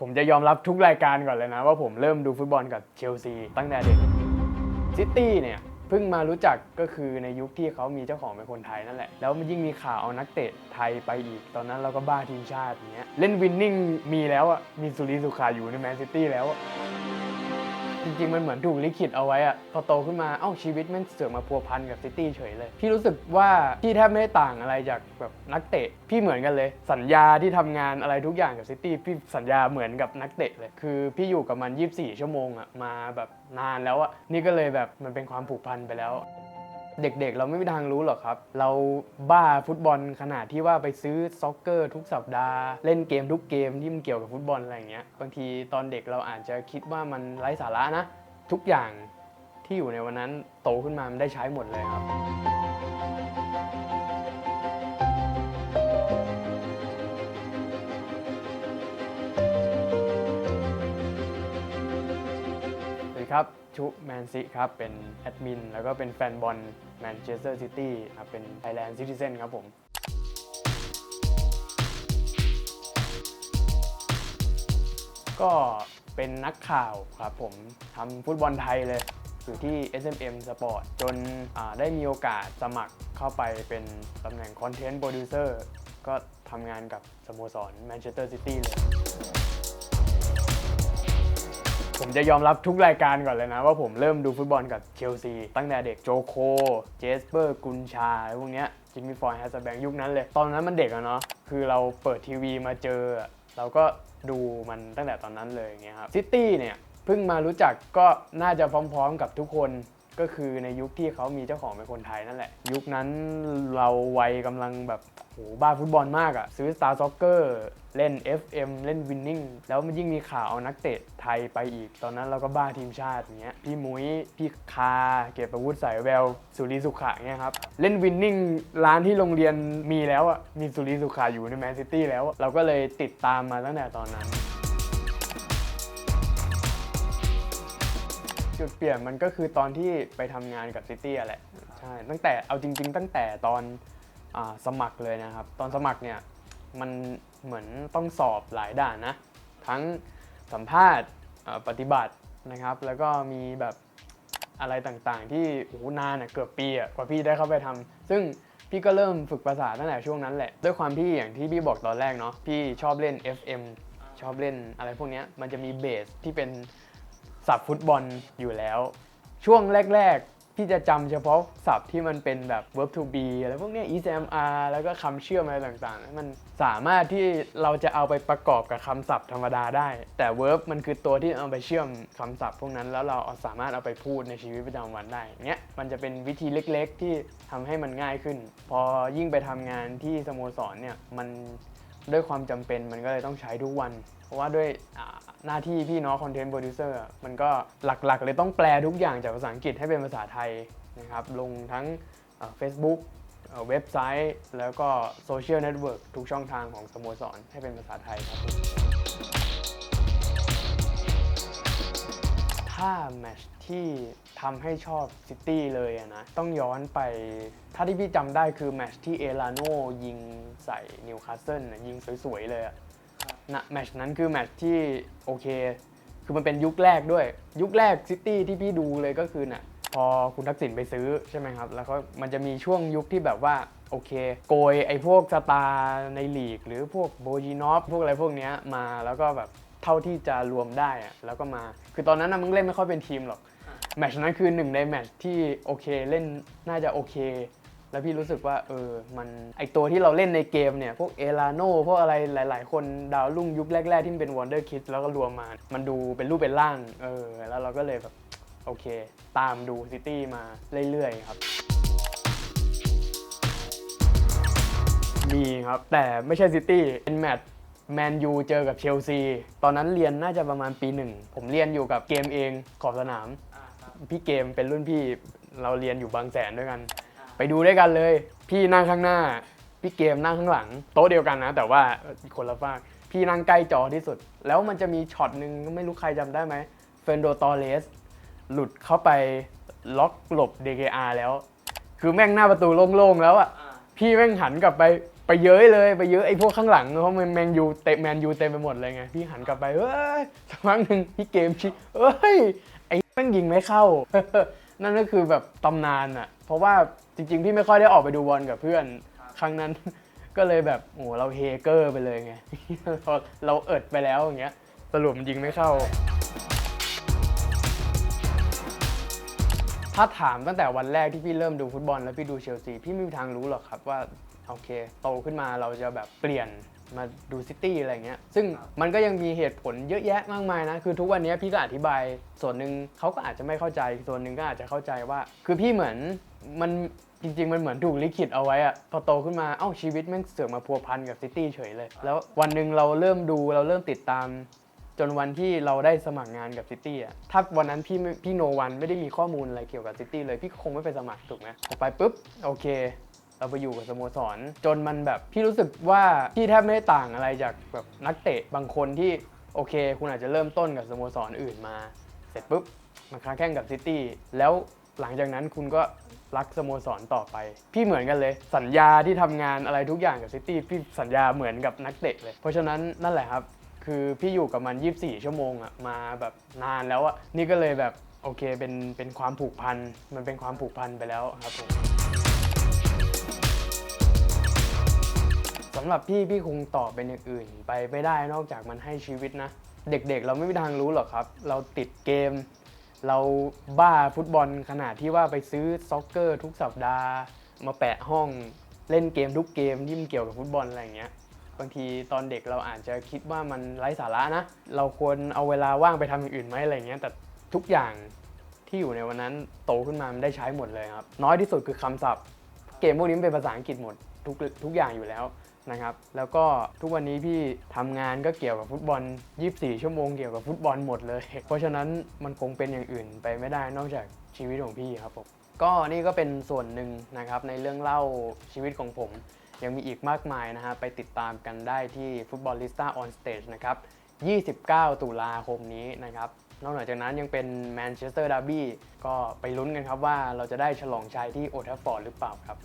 ผมจะยอมรับทุกรายการก่อนเลยนะ ว่าผมเริ่มดูฟุตบอลกับเชลซีตั้งแต่เด็กซิตี้เนี่ยเพิ่งมารู้จักก็คือในยุคที่เขามีเจ้าของเป็นคนไทยนั่นแหละ แล้วมันยิ่งมีข่าวเอานักเตะไทยไปอีก ตอนนั้นเราก็บ้าทีมชาติอย่างเงี้ย เล่นวินนิ่งมีแล้วอะ มีสุริสุขาอยู่ในแมนซิตี้แล้วอะ จริงๆ มันเหมือนถูกลิขิตเอาไว้อะพอโตขึ้นมา เอ้าชีวิตมันเสือกมาพัวพันกับซิตี้เฉยเลย พี่รู้สึกว่าพี่แทบไม่ได้ต่างอะไรจากแบบนักเตะ พี่เหมือนกันเลย สัญญาที่ทำงานอะไรทุกอย่างกับซิตี้พี่สัญญาเหมือนกับนักเตะเลย คือพี่อยู่กับมัน 24 ชั่วโมงอะมาแบบนานแล้วอะนี่ก็เลยแบบมันเป็นความผูกพันไปแล้ว เด็กๆ เราไม่มีทางรู้หรอกครับ เราบ้าฟุตบอลขนาดที่ว่าไปซื้อซ็อกเกอร์ทุกสัปดาห์ เล่นเกมทุกเกมที่มันเกี่ยวกับฟุตบอลอะไรอย่างเงี้ยบางทีตอนเด็กเราอาจจะคิดว่ามันไร้สาระนะ ทุกอย่างที่อยู่ในวันนั้นโตขึ้นมามันได้ใช้หมดเลยครับ ครับชุแมนซิครับ เป็นแอดมิน แล้วก็เป็นแฟนบอลแมนเชสเตอร์ซิตี้ครับเป็นไทยแลนด์ซิติเซนครับผม ก็เป็นนักข่าวครับผมทำฟุตบอลไทยเลย อยู่ที่ SMM Sport จนได้มีโอกาสสมัครเข้าไปเป็นตำแหน่งคอนเทนต์โปรดิวเซอร์ก็ทำงานกับสโมสรแมนเชสเตอร์ซิตี้เลย ผมจะยอมรับทุกรายการก่อนเลยนะ ว่าผมเริ่มดูฟุตบอลกับเชลซี ตั้งแต่เด็กโจโค เจสเปอร์ กุนชาพวกเนี้ยจิมมี่ฟอยด์แฮสแบงยุคนั้นเลย ตอนนั้นมันเด็กอะเนาะคือเราเปิดทีวีมาเจอ เราก็ดูมันตั้งแต่ตอนนั้นเลยอย่างเงี้ยครับซิตี้เนี่ยเพิ่งมารู้จักก็น่าจะพร้อมๆกับทุกคนก็คือในยุคที่เขามีเจ้าของเป็นคนไทยนั่นแหละ ยุคนั้นเราวัยกำลังแบบ โหบ้าฟุตบอลมากอะซื้อ Star Soccer เล่น FM เล่น Winning แล้วมันยิ่งมีข่าวเอานักเตะไทยไปอีก ตอนนั้นเราก็บ้าทีมชาติอย่างเงี้ยพี่มุ้ย พี่คา เก็บประวุฒิสายแวว สุริสุขะเงี้ยครับ เล่น Winning ร้านที่โรงเรียนมีแล้วอะมีสุริสุขะอยู่ในแมนซิตี้แล้ว เราก็เลยติดตามมาตั้งแต่ตอนนั้นจุดเปลี่ยนมันก็คือตอนที่ไปทำงานกับซิตี้แหละ ใช่ ตั้งแต่เอาจริง ๆ ตั้งแต่ตอน สมัครเลยนะครับ ตอนสมัครเนี่ยมันเหมือนต้องสอบหลายด่านนะ ทั้งสัมภาษณ์ปฏิบัตินะครับ แล้วก็มีแบบอะไรต่างๆ ที่โอ้โหนานอะเกือบปีอะกว่าพี่ได้เข้าไปทำซึ่งพี่ก็เริ่มฝึกภาษาตั้งแต่ช่วงนั้นแหละ ด้วยความที่อย่างที่พี่บอกตอนแรกเนาะพี่ชอบเล่น FM ชอบเล่นอะไรพวกเนี้ยมันจะมีเบสที่เป็นศัพท์ฟุตบอลอยู่แล้ว ช่วงแรก ๆ พี่จะจำเฉพาะศัพท์ที่มันเป็นแบบ verb to be อะไรพวกนี้ย ECMR แล้วก็คำเชื่อมอะไรต่างๆ มันสามารถที่เราจะเอาไปประกอบกับคำศัพท์ธรรมดาได้ แต่ verb มันคือตัวที่เอาไปเชื่อมคำศัพท์พวกนั้นแล้วเราเอาสามารถเอาไปพูดในชีวิตประจำวันได้เนี้ยมันจะเป็นวิธีเล็กๆ ที่ทำให้มันง่ายขึ้น พอยิ่งไปทำงานที่สโมสรเนี่ยมันด้วยความจำเป็นมันก็เลยต้องใช้ทุกวัน เพราะว่าด้วยหน้าที่พี่เน้องคอนเทนต์โปรดิวเซอร์มันก็หลักๆ เลยต้องแปลทุกอย่างจากภาษาอังกฤษให้เป็นภาษาไทยนะครับ ลงทั้งเฟซบุ๊กเว็บไซต์ แล้วก็โซเชียลเน็ตเวิร์กทุกช่องทางของสโมสรให้เป็นภาษาไทยครับ ถ้าแมชที่ทำให้ชอบซิตี้เลยนะ ต้องย้อนไป ถ้าที่พี่จำได้คือแมชที่เอลาโนยิงใส่นิวคาสเซิลน่ะยิงสวยๆเลยอะ นะแมตช์นั้นคือแมตช์ที่โอเค คือมันเป็นยุคแรกด้วย ยุคแรกซิตี้ที่พี่ดูเลยก็คือน่ะพอคุณทักษิณไปซื้อใช่ไหมครับ แล้วก็มันจะมีช่วงยุคที่แบบว่าโอเค โกยไอ้พวกสตาร์ในลีก หรือพวกโบจีนอฟพวกอะไรพวกเนี้ยมาแล้วก็แบบเท่าที่จะรวมได้อะแล้วก็มา คือตอนนั้นนะมึงเล่นไม่ค่อยเป็นทีมหรอกแมตช์นั้นคือหนึ่งในแมตช์ที่โอเคเล่นน่าจะโอเค แล้วพี่รู้สึกว่าเออมันไอตัวที่เราเล่นในเกมเนี่ย พวกเอลาโนพวกอะไรหลาย ๆ คนดาวรุ่งยุคแรก ๆ ที่เป็นว o นเดอร์คิดแล้วก็รวมมา มันดูเป็นรูปเป็นร่างเออแล้วเราก็เลยแบบโอเค ตามดูซิตี้มาเรื่อย ๆ ครับมีครับ แต่ไม่ใช่ซิตี้เป็นแมตช์แมนยูเจอกับเชลซี ตอนนั้นเรียนน่าจะประมาณปีหนึ่ง ผมเรียนอยู่กับเกมเองขอบสนาม พี่เกมเป็นรุ่นพี่เราเรียนอยู่บางแสนด้วยกัน ไปดูด้วยกันเลย พี่นั่งข้างหน้า พี่เกมนั่งข้างหลัง โต๊ะเดียวกันนะ แต่ว่าคนละฝากพี่นั่งใกล้จอที่สุด แล้วมันจะมีช็อตหนึ่งไม่รู้ใครจำได้ไหมเฟนโดตอเรสหลุดเข้าไปล็อกหลบ DKR แล้ว คือแม่งหน้าประตูโล่งๆแล้วอะพี่แม่งหันกลับไปไปเย้ยเลยไปเย้ยไอ้พวกข้างหลังเพราะมันแมนยูเตะแมนยูเต็มไปหมดเลยไงพี่หันกลับไปเอ้ยสักพักหนึ่งพี่เกมชิเอ้ยไอ้แม่งยิงไม่เข้า นั่นก็คือแบบตำนานอะเพราะว่า จริง ๆ พี่ไม่ค่อยได้ออกไปดูบอลกับเพื่อนครั้งนั้น ก็เลยแบบโอ้โหเราเฮเกอร์ไปเลยไงเราเอิดไปแล้วอย่างเงี้ยสรุปมันยิงไม่เข้า ถ้าถามตั้งแต่วันแรกที่พี่เริ่มดูฟุตบอล แล้วพี่ดูเชลซีพี่ไม่มีทางรู้หรอกครับว่าโอเคโตขึ้นมาเราจะแบบเปลี่ยนมาดูซิตี้อะไรเงี้ย ซึ่งมันก็ยังมีเหตุผลเยอะแยะมากมายนะ คือทุกวันนี้พี่ก็อธิบาย ส่วนหนึ่งเขาก็อาจจะไม่เข้าใจ ส่วนหนึ่งก็อาจจะเข้าใจว่า คือพี่เหมือนมัน จริงๆ มันเหมือนถูกลิขิตเอาไว้อะพอโตขึ้นมาเอ้าชีวิตแม่งเสือกมาพัวพันกับซิตี้เฉยเลย แล้ววันหนึ่งเราเริ่มดูเราเริ่มติดตาม จนวันที่เราได้สมัครงานกับซิตี้อะถ้าวันนั้นพี่ไม่พี่โนวันไม่ได้มีข้อมูลอะไรเกี่ยวกับซิตี้เลยพี่ก็คงไม่ไปสมัครถูกไหมพอไปปุ๊บโอเค เราไปอยู่กับสโมสร จนมันแบบพี่รู้สึกว่าพี่แทบไม่ได้ต่างอะไรจากแบบนักเตะบางคนที่โอเค คุณอาจจะเริ่มต้นกับสโมสรอื่นมา เสร็จปุ๊บมาค้าแข่งกับซิตี้แล้วหลังจากนั้นคุณก็ รักสโมสรต่อไป พี่เหมือนกันเลย สัญญาที่ทำงานอะไรทุกอย่างกับซิตี้พี่สัญญาเหมือนกับนักเตะเลย เพราะฉะนั้นนั่นแหละครับ คือพี่อยู่กับมัน 24 ชั่วโมงอะมาแบบนานแล้วอะนี่ก็เลยแบบโอเคเป็นเป็นความผูกพันมันเป็นความผูกพันไปแล้วครับผมสำหรับพี่พี่คงตอบเป็นอย่างอื่น ไปไม่ได้นอกจากมันให้ชีวิตนะ เด็กๆ เราไม่มีทางรู้หรอกครับ เราติดเกม เราบ้าฟุตบอลขนาดที่ว่าไปซื้อซ็อกเกอร์ทุกสัปดาห์ มาแปะห้องเล่นเกมทุกเกมที่มันเกี่ยวกับฟุตบอลอะไรอย่างเงี้ยบางทีตอนเด็กเราอาจจะคิดว่ามันไร้สาระนะ เราควรเอาเวลาว่างไปทำอย่างอื่นไหมอะไรเงี้ยแต่ทุกอย่างที่อยู่ในวันนั้นโตขึ้นมามันได้ใช้หมดเลยครับ น้อยที่สุดคือคำศัพท์ เกมพวกนี้มันเป็นภาษาอังกฤษหมดทุกทุกอย่างอยู่แล้ว นะครับ แล้วก็ทุกวันนี้พี่ทำงานก็เกี่ยวกับฟุตบอล 24 ชั่วโมงเกี่ยวกับฟุตบอลหมดเลย เพราะฉะนั้นมันคงเป็นอย่างอื่นไปไม่ได้นอกจากชีวิตของพี่ครับผมก็นี่ก็เป็นส่วนหนึ่งนะครับในเรื่องเล่าชีวิตของผม ยังมีอีกมากมายนะฮะไปติดตามกันได้ที่ฟุตบอลลิสต้าออนสเตจนะครับ 29 ตุลาคมนี้นะครับนอกจากนั้นยังเป็นแมนเชสเตอร์ดาร์บี้ก็ไปลุ้นกันครับว่าเราจะได้ฉลองชัยที่โอทัฟฟอร์ดหรือเปล่าครับ